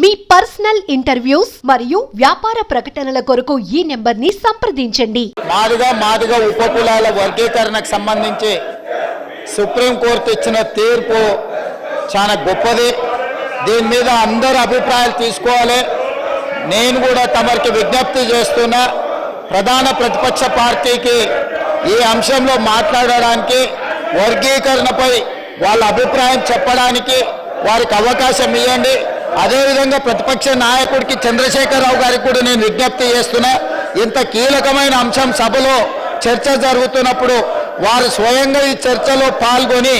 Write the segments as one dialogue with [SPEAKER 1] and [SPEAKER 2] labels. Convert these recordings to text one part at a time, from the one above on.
[SPEAKER 1] మీ personal interviews మరియు వ్యాపార ప్రకటనల కొరకు ఈ నెంబర్ని సంప్రదించండి.
[SPEAKER 2] మాదిగా మాదిగా ఉపకులాల వర్గీకరణకు సంబంధించి సుప్రీంకోర్టు ఇచ్చిన తీర్పు చాలా గొప్పది. దీని మీద అందరు అభిప్రాయాలు తీసుకోవాలి. నేను కూడా తమరికి విజ్ఞప్తి చేస్తున్నా ప్రధాన ప్రతిపక్ష పార్టీకి ఈ అంశంలో మాట్లాడడానికి వర్గీకరణపై వాళ్ళ అభిప్రాయం చెప్పడానికి వారికి అవకాశం ఇవ్వండి. అదేవిధంగా ప్రతిపక్ష నాయకుడికి చంద్రశేఖరరావు గారికి కూడా నేను విజ్ఞప్తి చేస్తున్నా ఇంత కీలకమైన అంశం సభలో చర్చ జరుగుతున్నప్పుడు వారు స్వయంగా ఈ చర్చలో పాల్గొని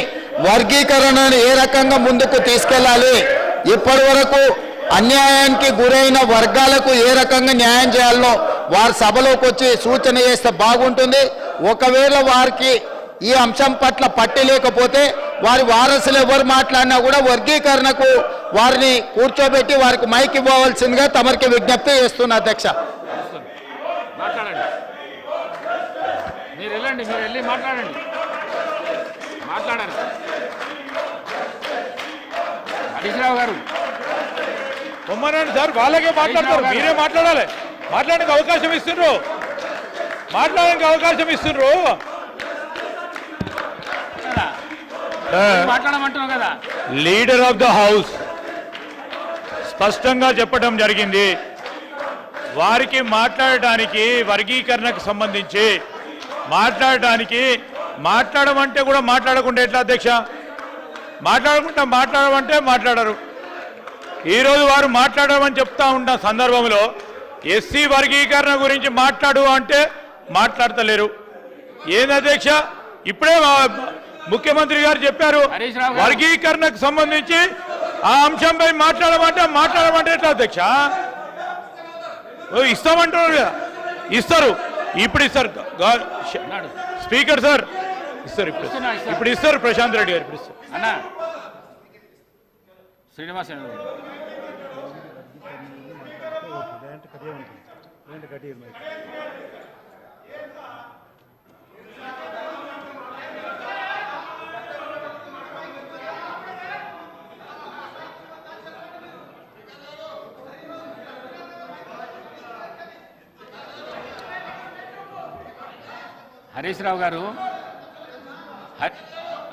[SPEAKER 2] వర్గీకరణను ఏ రకంగా ముందుకు తీసుకెళ్ళాలి ఇప్పటి వరకు అన్యాయానికి గురైన వర్గాలకు ఏ రకంగా న్యాయం చేయాలనో వారు సభలోకి వచ్చి సూచన చేస్తే బాగుంటుంది. ఒకవేళ వారికి ఈ అంశం పట్ల పట్టి లేకపోతే వారి వారసులు ఎవరు మాట్లాడినా కూడా వర్గీకరణకు వారిని కూర్చోబెట్టి వారికి మైక్ ఇవ్వవలసిందిగా తమరికి విజ్ఞప్తి చేస్తున్నా అధ్యక్ష.
[SPEAKER 3] మాట్లాడండి. మీరు వెళ్ళండి మీరు వెళ్ళి మాట్లాడండి. మాట్లాడారు గారు.
[SPEAKER 4] సార్ వాళ్ళకే మాట్లాడతారు. మీరే మాట్లాడాలి. మాట్లాడడానికి అవకాశం ఇస్తుండ్రు మాట్లాడడానికి అవకాశం ఇస్తుండ్రు
[SPEAKER 3] మాట్లాడమంటున్నావు కదా.
[SPEAKER 4] లీడర్ ఆఫ్ ద హౌస్ స్పష్టంగా చెప్పడం జరిగింది. వారికి మాట్లాడటానికి వర్గీకరణకు సంబంధించి మాట్లాడటానికి మాట్లాడమంటే కూడా మాట్లాడకుండా ఎట్లా అధ్యక్ష? మాట్లాడకుండా మాట్లాడమంటే మాట్లాడరు. ఈరోజు వారు మాట్లాడమని చెప్తా ఉన్న సందర్భంలో ఎస్సీ వర్గీకరణ గురించి మాట్లాడు అంటే మాట్లాడతలేరు. ఏంది అధ్యక్ష? ఇప్పుడే ముఖ్యమంత్రి గారు చెప్పారు. వర్గీకరణకు సంబంధించి ఆ అంశంపై మాట్లాడమంటే మాట్లాడమంటే ఎట్లా అధ్యక్ష? ఓ, ఇస్తామంటున్నారు కదా. ఇస్తారు. ఇప్పుడు ఇస్తారు. Speaker sir. ఇస్తారు ఇప్పుడు. ఇప్పుడు ఇస్తారు ప్రశాంత్ రెడ్డి గారు ఇప్పుడు ఇస్తారు.
[SPEAKER 3] అన్న. శ్రీనివాస్ హరీష్ రావు గారు హ-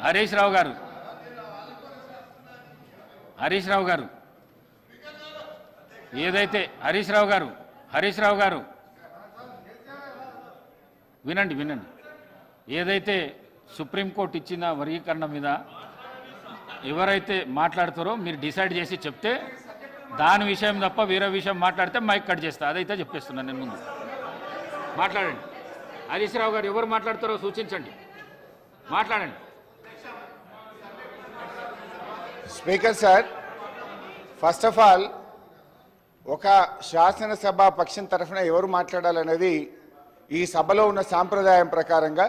[SPEAKER 3] హరీష్ రావు గారు హరీష్ రావు గారు ఏదైతే హరీష్ రావు గారు హరీష్ రావు గారు వినండి వినండి. ఏదైతే సుప్రీంకోర్టు ఇచ్చిన వర్గీకరణ మీద ఎవరైతే మాట్లాడతారో మీరు డిసైడ్ చేసి చెప్తే దాని విషయం తప్ప వేరే విషయం మాట్లాడితే మైక్ కట్ చేస్తా. అదైతే చెప్పేస్తున్నాను నేను ముందు. మాట్లాడండి. హరీష్ రావు గారు ఎవరు మాట్లాడతారో సూచించండి మాట్లాడండి
[SPEAKER 5] speaker sir first of all ఒక శాసనసభ పక్షం తరఫున ఎవరు మాట్లాడాలనేది ఈ సభలో ఉన్న సాంప్రదాయం ప్రకారంగా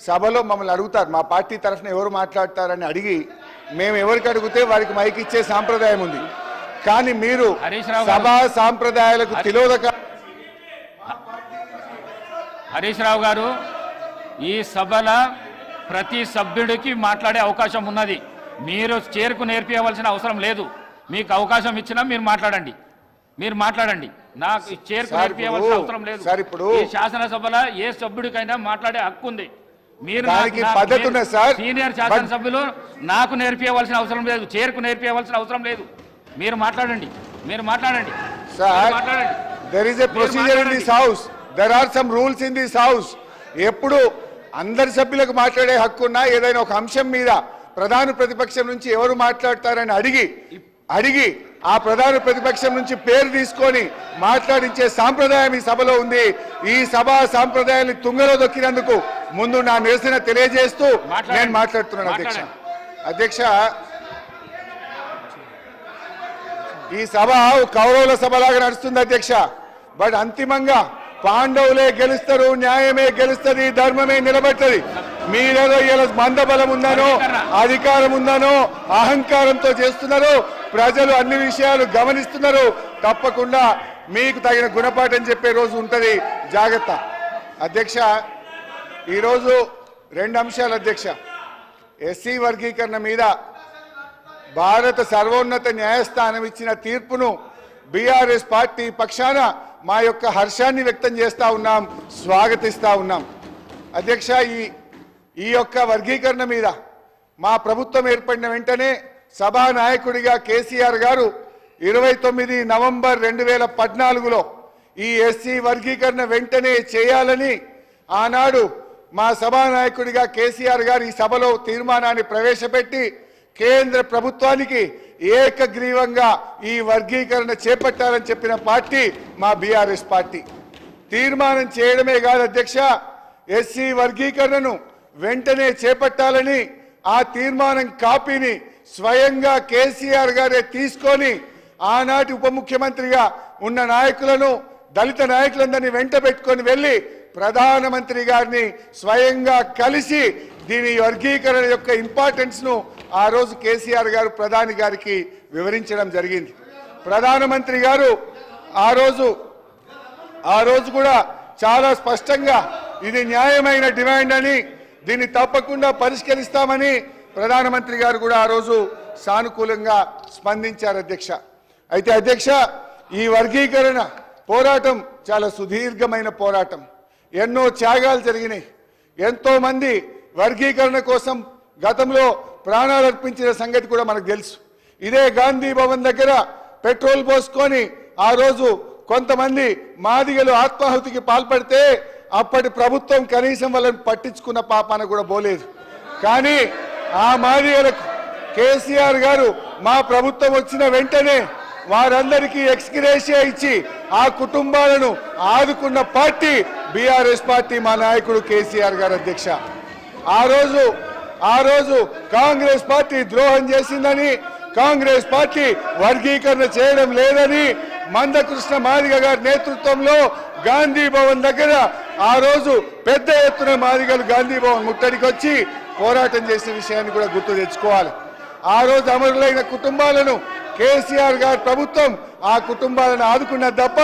[SPEAKER 5] సభలో మమ్మల్ని అడుగుతారు మా పార్టీ తరఫున ఎవరు మాట్లాడతారని అడిగి మేము ఎవరికి అడిగితే వారికి మైక్ ఇచ్చే సాంప్రదాయం ఉంది కానీ మీరు. సభా సాంప్రదాయాలకు తిలోదక
[SPEAKER 3] హరీష్ రావు గారు ఈ సభల ప్రతి సభ్యుడికి మాట్లాడే అవకాశం ఉన్నది. మీరు చేరుకు నేర్పించవలసిన అవసరం లేదు. మీకు అవకాశం ఇచ్చినా మీరు మాట్లాడండి. మీరు మాట్లాడండి. నాకు చేరుకు నేర్పించవలసిన అవసరం లేదు. ఈ శాసనసభల ఏ సభ్యుడికైనా మాట్లాడే హక్కు ఉంది. మీరు. సీనియర్ శాసనసభ్యులు నాకు నేర్పించవలసిన అవసరం లేదు. చేరుకు నేర్పించవలసిన అవసరం లేదు. మీరు మాట్లాడండి. మీరు మాట్లాడండి. మాట్లాడండి.
[SPEAKER 5] There is a procedure in this house there are some rules in this house ఎప్పుడు అందరి సభ్యులకు మాట్లాడే హక్కు ఉన్నా ఏదైనా ఒక అంశం మీద ప్రధాన ప్రతిపక్షం నుంచి ఎవరు మాట్లాడతారని అడిగి అడిగి ఆ ప్రధాన ప్రతిపక్షం నుంచి పేరు తీసుకొని మాట్లాడించే సాంప్రదాయం ఈ సభలో ఉంది ఈ సభ సాంప్రదాయాన్ని తుంగలో దొక్కినందుకు ముందు నా నిరసన తెలియజేస్తూ. నేను మాట్లాడుతున్నాను అధ్యక్ష. అధ్యక్ష ఈ సభ కౌరవుల సభలాగా నడుస్తుంది అధ్యక్ష బట్ అంతిమంగా పాండవులే గెలుస్తారు న్యాయమే గెలుస్తుంది ధర్మమే నిలబెట్టది. మీరేదో ఇలా మందబలం ఉందనో అధికారం ఉందనో అహంకారంతో చేస్తున్నారు ప్రజలు అన్ని విషయాలు గమనిస్తున్నారు తప్పకుండా మీకు తగిన గుణపాఠం చెప్పే రోజు ఉంటుంది. జాగ్రత్త. అధ్యక్ష ఈరోజు రెండు అంశాలు అధ్యక్ష. ఎస్సీ వర్గీకరణ మీద భారత సర్వోన్నత న్యాయస్థానం ఇచ్చిన తీర్పును బీఆర్ఎస్ పార్టీ పక్షాన మా యొక్క హర్షాన్ని వ్యక్తం చేస్తూ ఉన్నాం స్వాగతిస్తూ ఉన్నాం. అధ్యక్ష ఈ ఈ యొక్క వర్గీకరణ మీద మా ప్రభుత్వం ఏర్పడిన వెంటనే సభా నాయకుడిగా కేసీఆర్ గారు ఇరవై తొమ్మిది నవంబర్ రెండు వేల పద్నాలుగులో ఈ ఎస్సీ వర్గీకరణ వెంటనే చేయాలని ఆనాడు మా సభానాయకుడిగా కేసీఆర్ గారు ఈ సభలో తీర్మానాన్ని ప్రవేశపెట్టి కేంద్ర ప్రభుత్వానికి ఏకగ్రీవంగా ఈ వర్గీకరణ చేపట్టాలని చెప్పిన పార్టీ మా బీఆర్ఎస్ పార్టీ. తీర్మానం చేయడమే కాదు అధ్యక్ష ఎస్సీ వర్గీకరణను వెంటనే చేపట్టాలని ఆ తీర్మానం కాపీని స్వయంగా కేసీఆర్ గారే తీసుకొని ఆనాటి ఉప ముఖ్యమంత్రిగా ఉన్న నాయకులను దళిత నాయకులందరినీ వెంట పెట్టుకొని వెళ్ళి ప్రధానమంత్రి గారిని స్వయంగా కలిసి దీని వర్గీకరణ యొక్క ఇంపార్టెన్స్ను ఆ రోజు కేసీఆర్ గారు ప్రధాని గారికి వివరించడం జరిగింది. ప్రధానమంత్రి గారు ఆ రోజు ఆ రోజు కూడా చాలా స్పష్టంగా ఇది న్యాయమైన డిమాండ్ అని దీన్ని తప్పకుండా పరిష్కరిస్తామని ప్రధానమంత్రి గారు కూడా ఆ రోజు సానుకూలంగా స్పందించారు అధ్యక్ష. అయితే అధ్యక్ష ఈ వర్గీకరణ పోరాటం చాలా సుదీర్ఘమైన పోరాటం. ఎన్నో త్యాగాలు జరిగినాయి. ఎంతోమంది వర్గీకరణ కోసం గతంలో ప్రాణాలు అర్పించిన సంగతి కూడా మనకు తెలుసు. ఇదే గాంధీ భవన్ దగ్గర పెట్రోల్ పోసుకొని ఆ రోజు కొంతమంది మాదిగలు ఆత్మాహుతికి పాల్పడితే అప్పటి ప్రభుత్వం కనీసం వాళ్ళని పట్టించుకున్న పాపాన కూడా పోలేదు. కానీ ఆ మాదిగలకు కేసీఆర్ గారు మా ప్రభుత్వం వచ్చిన వెంటనే వారందరికీ ఎక్స్గ్రేషియా ఇచ్చి ఆ కుటుంబాలను ఆదుకున్న పార్టీ బీఆర్ఎస్ పార్టీ మా నాయకుడు కేసీఆర్ గారు అధ్యక్ష. ఆ రోజు ఆ రోజు కాంగ్రెస్ పార్టీ ద్రోహం చేసిందని కాంగ్రెస్ పార్టీ వర్గీకరణ చేయడం లేదని మందకృష్ణ మాదిగ గారి నేతృత్వంలో గాంధీ భవన్ దగ్గర ఆ రోజు పెద్ద ఎత్తున మాదిగలు గాంధీ భవన్ ముట్టడికి వచ్చి పోరాటం చేసిన విషయాన్ని కూడా గుర్తు తెచ్చుకోవాలి. ఆ రోజు అమరులైన కుటుంబాలను కేసీఆర్ గారి ప్రభుత్వం ఆ కుటుంబాలను ఆదుకున్న తప్ప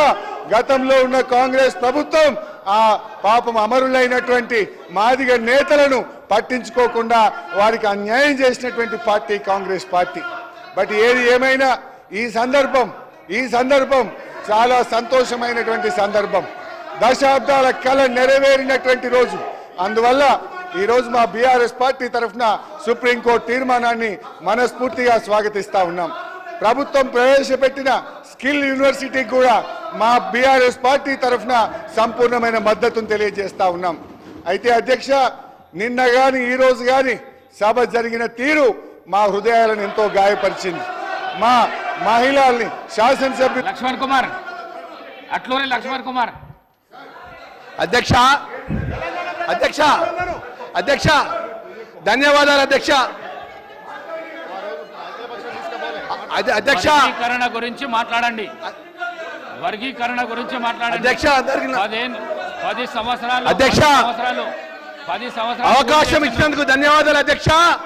[SPEAKER 5] గతంలో ఉన్న కాంగ్రెస్ ప్రభుత్వం ఆ పాపం అమరులైనటువంటి మాదిగ నేతలను పట్టించుకోకుండా వారికి అన్యాయం చేసినటువంటి పార్టీ కాంగ్రెస్ పార్టీ. బట్ ఏది ఏమైనా ఈ సందర్భం ఈ సందర్భం చాలా సంతోషమైనటువంటి సందర్భం. దశాబ్దాల కళ నెరవేరినటువంటి రోజు. అందువల్ల ఈరోజు మా బీఆర్ఎస్ పార్టీ తరఫున సుప్రీంకోర్టు తీర్మానాన్ని మనస్ఫూర్తిగా స్వాగతిస్తా ఉన్నాం. ప్రభుత్వం ప్రవేశపెట్టిన స్కిల్ యూనివర్సిటీకి కూడా మా బీఆర్ఎస్ పార్టీ తరఫున సంపూర్ణమైన మద్దతును తెలియజేస్తా ఉన్నాం. అయితే అధ్యక్ష నిన్న గాని ఈ రోజు గాని సభ జరిగిన తీరు మా హృదయాలను ఎంతో గాయపరిచింది. మా మహిళల్ని శాసనసభ్యులు
[SPEAKER 3] లక్ష్మణ్ కుమార్ అట్లూరి లక్ష్మణ్ కుమార్.
[SPEAKER 6] అధ్యక్ష అధ్యక్ష అధ్యక్ష ధన్యవాదాలు అధ్యక్ష. అధ్య- అధ్యక్ష.
[SPEAKER 3] వర్గీకరణ గురించి మాట్లాడండి. వర్గీకరణ గురించి మాట్లాడండి.
[SPEAKER 6] అధ్యక్ష
[SPEAKER 3] పదేం- సంవత్సరాలు
[SPEAKER 6] అధ్యక్ష.
[SPEAKER 3] సంవత్సరాలు.
[SPEAKER 6] అవకాశం ఇచ్చినందుకు ధన్యవాదాలు అధ్యక్ష.